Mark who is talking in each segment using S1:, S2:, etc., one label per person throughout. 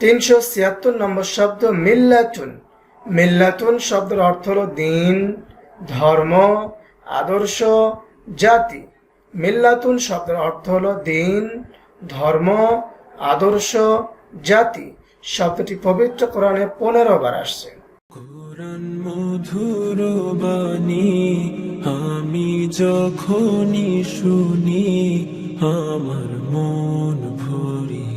S1: তিনশো ছিয়াত্তর নম্বর শব্দ মিল্লাতুন। মিল্লাতুন শব্দের অর্থ হল দিন, ধর্ম, আদর্শ, জাতি। মিল্লাতুন শব্দের অর্থ হল দিন, ধর্ম, আদর্শ, জাতি। শব্দটি পবিত্র কোরআনে পনেরো বার আসছে।
S2: কোরআন মধুর বাণী, আমি যখনই শুনি, আমার মন ভরে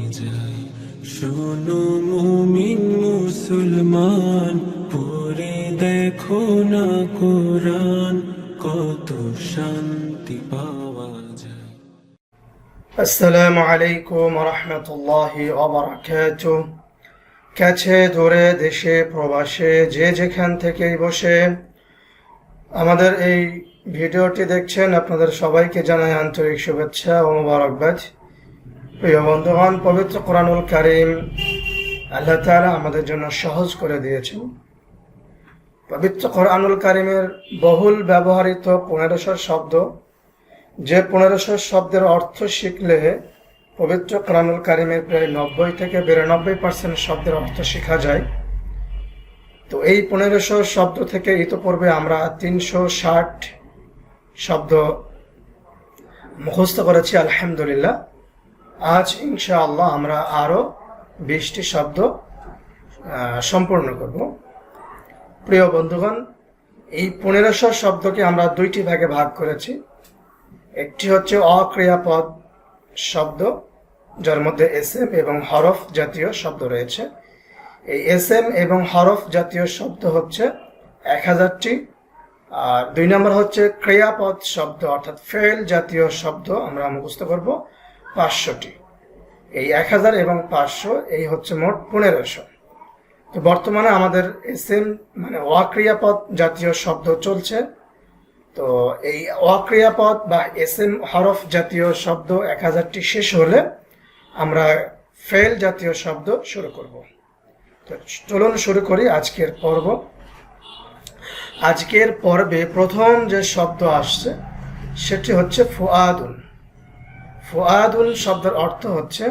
S2: শোনো মুমিন মুসলমান পরে দেখো না কোরআন, কত শান্তি পাওয়া যায়।
S1: আসসালামু আলাইকুম রহমতুল্লাহ ওবরাকাত কাছে দূরে দেশে প্রবাসে যে যেখান থেকেই বসে আমাদের এই ভিডিওটি দেখছেন আপনাদের সবাইকে জানাই আন্তরিক শুভেচ্ছা ও মোবারকবাদ। প্রিয় বন্ধুগণ, পবিত্র কোরআনুল কারিম আল্লাহ তাআলা আমাদের জন্য সহজ করে দিয়েছেন। পবিত্র কোরআনুল কারিমের বহুল ব্যবহৃত পনেরোশো শব্দ, যে পনেরোশো শব্দের অর্থ শিখলে পবিত্র কোরআনুল কারিমের প্রায় নব্বই থেকে বিরানব্বই পার্সেন্ট শব্দের অর্থ শেখা যায়। তো এই পনেরোশো শব্দ থেকে ইতোপূর্বে আমরা তিনশো ষাট শব্দ মুখস্থ করেছি, আলহামদুলিল্লাহ। আজ ইনশাআল্লাহ আমরা আরও বিশটি শব্দ সম্পূর্ণ করব। প্রিয় বন্ধুগণ, এই পনেরোশো শব্দকে আমরা দুইটি ভাগে ভাগ করেছি। একটি হচ্ছে অক্রিয়াপদ শব্দ, যার মধ্যে এস এম এবং হরফ জাতীয় শব্দ রয়েছে। এই এস এম এবং হরফ জাতীয় শব্দ হচ্ছে এক হাজারটি। আর দুই নম্বর হচ্ছে ক্রিয়াপদ শব্দ, অর্থাৎ ফেল জাতীয় শব্দ আমরা মুখস্থ করব। পাঁচশোটি। এই এক হাজার এবং পাঁচশো, এই হচ্ছে মোট পনেরোশো। তো বর্তমানে আমাদের এস এম মানে অক্রিয়াপদ জাতীয় শব্দ চলছে। তো এই অক্রিয়াপদ বা এস এম হরফ জাতীয় শব্দ এক হাজারটি শেষ হলে আমরা ফেল জাতীয় শব্দ শুরু করব। তো চলুন শুরু করি আজকের পর্ব। আজকের পর্বে প্রথম যে শব্দ আসছে, সেটি হচ্ছে ফুয়াদুন ফুয়াদুন শব্দের অর্থ হচ্ছে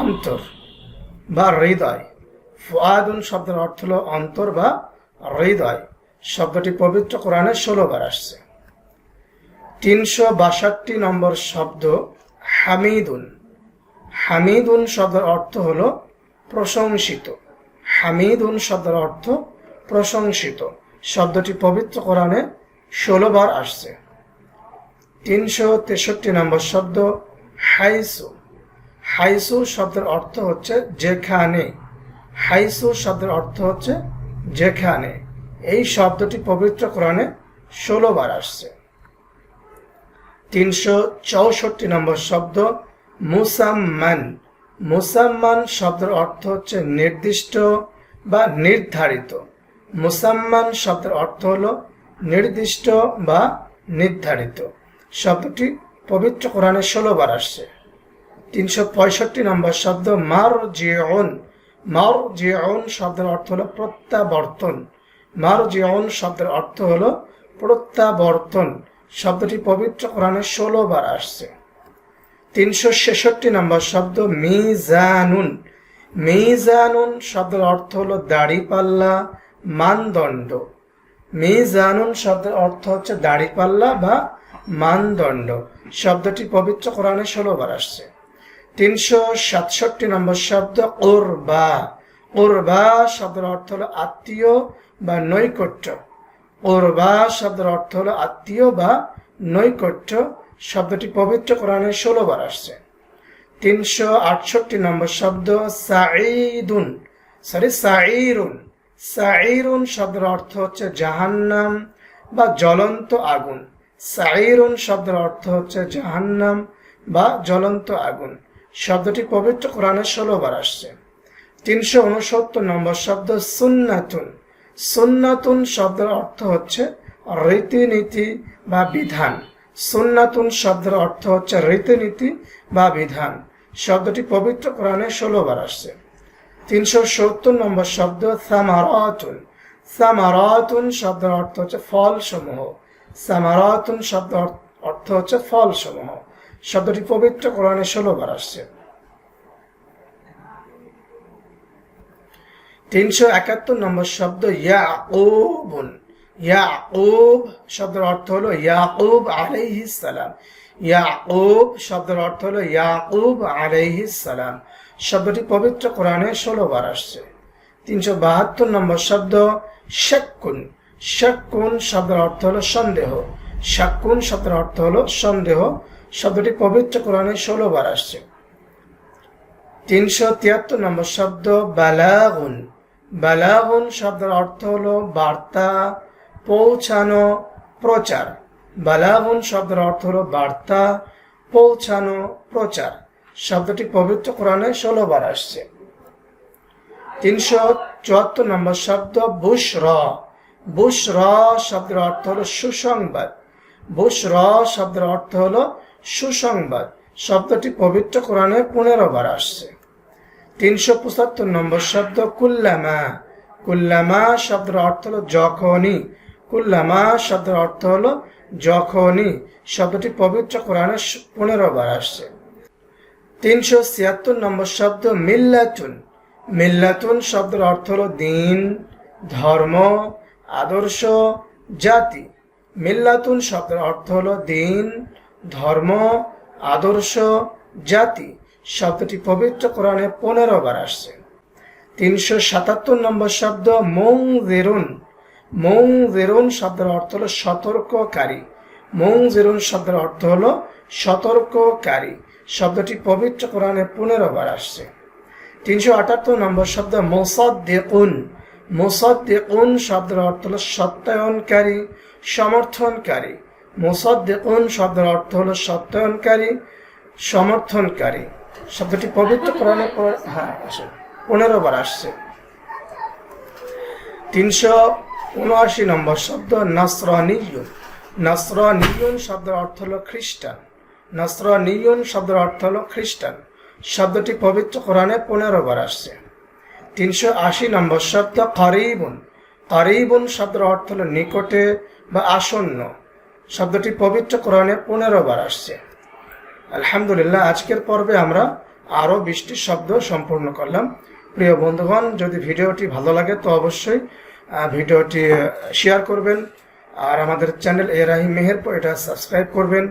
S1: অন্তর বা হৃদয়। ফুয়াদুন শব্দের অর্থ হল অন্তর বা হৃদয়। শব্দটি পবিত্র কোরআনে ষোলো বার আসছে। তিনশো বাষট্টি নম্বর শব্দ হামিদুন। হামিদুন শব্দের অর্থ হল প্রশংসিত। হামিদুন শব্দের অর্থ প্রশংসিত। শব্দটি পবিত্র কোরআনে ষোলো বার আসছে। তিনশো তেষট্টি নম্বর শব্দ হাইসু। হাইসু শব্দের অর্থ হচ্ছে যেখানে। হাইসু শব্দের অর্থ হচ্ছে যেখানে। এই শব্দটি পবিত্র কোরআনে ষোলো বার আসছে। তিনশো চৌষট্টি নম্বর শব্দ মুসাম্মান। মুসাম্মান শব্দের অর্থ হচ্ছে নির্দিষ্ট বা নির্ধারিত। মুসাম্মান শব্দের অর্থ হলো নির্দিষ্ট বা নির্ধারিত। শব্দটি পবিত্র কোরআনে ষোলো বার আসছে। তিনশো পঁয়ষট্টি নম্বর শব্দ মার জিয়ন মার জিয়ন শব্দের অর্থ হলো প্রত্যাবর্তন। মার জিয়ন শব্দের অর্থ হলো প্রত্যাবর্তন। শব্দটি পবিত্র কোরআনে ষোলো বার আসছে। তিনশো ছেষট্টি নম্বর শব্দ মিজানুন। মিজানুন শব্দের অর্থ হলো দাড়িপাল্লা, মানদণ্ড। মিজানুন শব্দের অর্থ হচ্ছে দাড়িপাল্লা বা মানদণ্ড। শব্দটি পবিত্র কোরআনে ষোলো বার আসছে। তিনশো সাতষট্টি নম্বর শব্দ ওরবা ওরবা শব্দের অর্থ হলো আত্মীয় বা নৈকট্য। ওরবা শব্দের অর্থ হলো আত্মীয় বা নৈকট্য। শব্দটি পবিত্র কোরআনে ষোলো বার আসছে। তিনশো আটষট্টি নম্বর শব্দ সাঈদুন। সরি, সাঈরুন। সাঈরুন শব্দের অর্থ হচ্ছে জাহান্নাম বা জ্বলন্ত আগুন। সাঈরুন শব্দের অর্থ হচ্ছে জাহান্নাম বা জ্বলন্ত আগুন। শব্দটি পবিত্র কোরআনে ষোলো বার আসছে। তিনশো উনসত্তর নম্বর শব্দ সুন্নাতুন। সুন্নাতুন শব্দের অর্থ হচ্ছে রীতিনীতি বা বিধান। সুন্নাতুন শব্দের অর্থ হচ্ছে রীতিনীতি বা বিধান। শব্দটি পবিত্র কোরআনে ষোলো বার আসছে। তিনশো সত্তর নম্বর শব্দ সামারাতুন। সামারাতুন শব্দের অর্থ হচ্ছে ফল সমূহ সামারাতুন শব্দ অর্থ হচ্ছে ফল সমূহ শব্দটি পবিত্র কোরআনে ষোলো বার আসছে। তিনশো একাত্তর নম্বর শব্দ ইয়াকুবুন। ইয়াকুব শব্দের অর্থ হলো ইয়াকুব আলাইহিস সালাম। ইয়াকুব শব্দের অর্থ হলো ইয়াকুব আলাইহিস সালাম। শব্দটি পবিত্র কোরআনে ষোলো বার আসছে। তিনশো বাহাত্তর নম্বর শব্দ শেক্কুন। শাক্কুন শব্দের অর্থ হলো সন্দেহ। শাক্কুন শব্দের অর্থ হলো সন্দেহ। শব্দটি পবিত্র কোরআনে ষোলো বার আসছে। তিনশো তিয়াত্তর নম্বর শব্দ বালাগুন। বালাগুন শব্দের অর্থ হলো বার্তা, পৌঁছানো, প্রচার। বালাগুন শব্দের অর্থ হলো বার্তা, পৌঁছানো, প্রচার। শব্দটি পবিত্র কোরআনে ষোলো বার আসছে। তিনশো চুয়াত্তর নম্বর শব্দ বুশ র বুশ র শব্দের অর্থ হলো সুসংবাদ। বুশ র শব্দের অর্থ হলো সুসংবাদ। শব্দটি পবিত্র কোরআনে পনেরো বার আসছে। তিনশো পঁচাত্তর নম্বর শব্দ কুল্লামা। কুল্লামা শব্দের অর্থ হলো যখনই। কুল্লামা শব্দের অর্থ হলো যখনই। শব্দটি পবিত্র কোরআনে পনেরো বার আসছে। তিনশো ছিয়াত্তর নম্বর শব্দ মিল্লাতুন। মিল্লাতুন শব্দের অর্থ হলো দিন, ধর্ম আদর্শ জাতি। মিল্লাতুন শব্দের অর্থ হলো দিন, ধর্ম, আদর্শ জাতি। শব্দটি পবিত্র কোরআনে পনেরো বার আসছে। তিনশো সাতাত্তর নম্বর শব্দ মৌ জেরুন মৌ জেরুন শব্দের অর্থ হলো সতর্ককারী। মৌ জেরুন শব্দের অর্থ হলো সতর্ককারী। শব্দটি পবিত্র কোরআনে পনেরো বার আসছে। তিনশো আটাত্তর নম্বর শব্দ মোসাদ্দেকুন। মোসাদ্দেকুন শব্দের অর্থ হলো সত্যায়নকারী, সমর্থনকারী। মোসাদ্দেকুন শব্দের অর্থ হলো সত্যায়নকারী, সমর্থনকারী। শব্দটি পবিত্র কোরআনে হ্যাঁ পনেরো বার আসছে। তিনশো উনআশি নম্বর শব্দ নাসরানিয়ুন নাসরানিয়ুন শব্দের অর্থ হলো খ্রিস্টান। নাসরানিয়ুন শব্দের অর্থ হলো খ্রিস্টান। শব্দটি পবিত্র কোরআনে পনেরো বার আসছে। তিনশো আশি নম্বর শব্দ করিবুন। করিবুন শব্দের অর্থ হলো নিকটে বা আসন্ন। শব্দটি পবিত্র কোরআনে পনেরো বার আসছে। আলহামদুলিল্লাহ, আজকের পর্বে আমরা আরও বিশটি শব্দ সম্পূর্ণ করলাম। প্রিয় বন্ধুগণ, যদি ভিডিওটি ভালো লাগে তো অবশ্যই ভিডিওটি শেয়ার করবেন। আর আমাদের চ্যানেল এ রাহি মেহেরপুর এটা সাবস্ক্রাইব করবেন।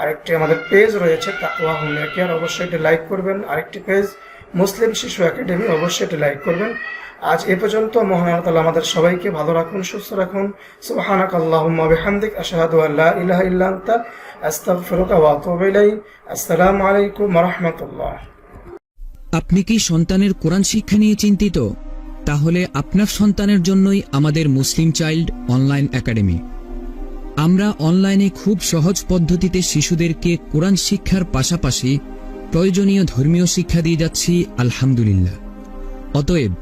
S1: আরেকটি আমাদের পেজ রয়েছে তাকুয়া হোমিয়া কেয়ার অবশ্যই এটি লাইক করবেন। আরেকটি পেজ মুসলিম শিশু একাডেমি অবশ্যই এটি লাইক করবেন। আজ এ পর্যন্ত মহান আল্লাহ আমাদের সবাইকে ভালো রাখুন, সুস্থ রাখুন। সুবহানাক আল্লাহুম্মা বিহামদিক, আশহাদু আল্লা ইলাহা ইল্লা আনতা, আস্তাগফিরুকা ওয়া আতুবু ইলাইক। আসসালামু আলাইকুম ওয়া রাহমাতুল্লাহ।
S3: আপনি কি সন্তানের কোরআন শিক্ষা নিয়ে চিন্তিত? তাহলে আপনার সন্তানের জন্যই আমাদের মুসলিম চাইল্ড অনলাইন একাডেমি। আমরা অনলাইনে খুব সহজ পদ্ধতিতে শিশুদেরকে কোরআন শিক্ষার পাশাপাশি প্রয়োজনীয় ধর্মীয় শিক্ষা দিয়ে যাচ্ছি, আলহামদুলিল্লাহ। অতএব,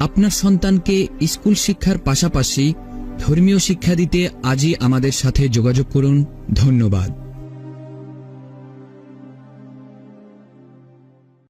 S3: আপনার সন্তানকে স্কুল শিক্ষার পাশাপাশি ধর্মীয় শিক্ষা দিতে আজই আমাদের সাথে যোগাযোগ করুন। ধন্যবাদ।